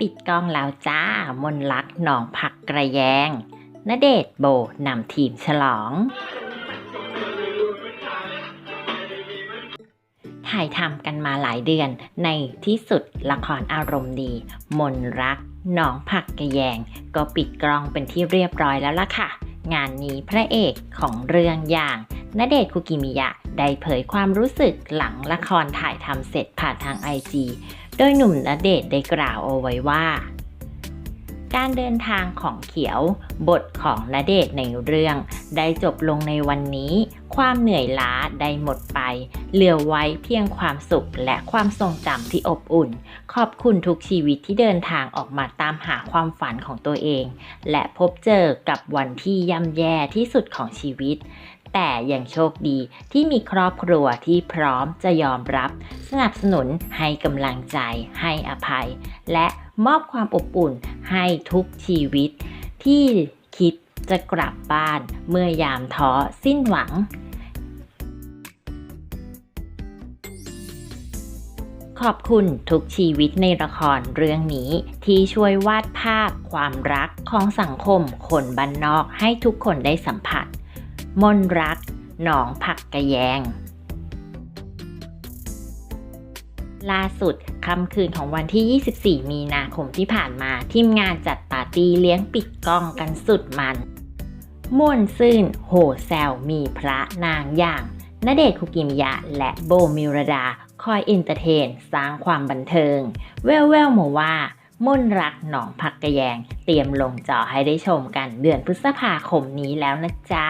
ปิดกองแล้วจ้า มนลักหนองผักกระแยงณเดชน์โบนำทีมฉลอง ถ่ายทำกันมาหลายเดือน ในที่สุดละครอารมณ์ดี มนรักหนองผักกระแยง ก็ปิดกล้องเป็นที่เรียบร้อยแล้วล่ะค่ะ งานนี้พระเอกของเรื่องอย่างณเดชน์คุกิมิยะ ได้เผยความรู้สึกหลังละครถ่ายทำเสร็จผ่านทางไอจี โดยหนุ่มณเดชได้กล่าวเอาไว้ว่า การเดินทางของเขียว บทของณเดชในเรื่อง ได้จบลงในวันนี้ ความเหนื่อยล้าได้หมดไป เหลือไว้เพียงความสุขและความทรงจำที่อบอุ่น ขอบคุณทุกชีวิตที่เดินทางออกมาตามหาความฝันของตัวเอง และพบเจอกับวันที่ย่ำแย่ที่สุดของชีวิต แต่ยังโชคดีที่มีครอบครัวที่พร้อมจะยอมรับ สนับสนุนให้กำลังใจให้อภัย และมอบความอบอุ่นให้ทุกชีวิต ที่คิดจะกลับบ้านเมื่อยามท้อสิ้นหวังขอบคุณทุกชีวิตในละครเรื่องนี้ ที่ช่วยวาดภาพความรักของสังคมคนบ้านนอกให้ทุกคนได้สัมผัส มนรัก หนองผักกระแยง ล่าสุดค่ำคืนของวันที่ 24 มีนาคมที่ผ่านมาทีมงานจัดปาร์ตี้เลี้ยงปิดกล้องกันสุดมันม่วนซื่น โหแซวมีพระนางอย่างณเดชน์คุกิมยะ และโบมิรดา คอยเอนเตอร์เทน สร้างความบันเทิง แววๆมาว่า ม่นรักหนองผักกระแยง เตรียมลงจอให้ได้ชมกันเดือนพฤษภาคมนี้แล้วนะจ๊ะ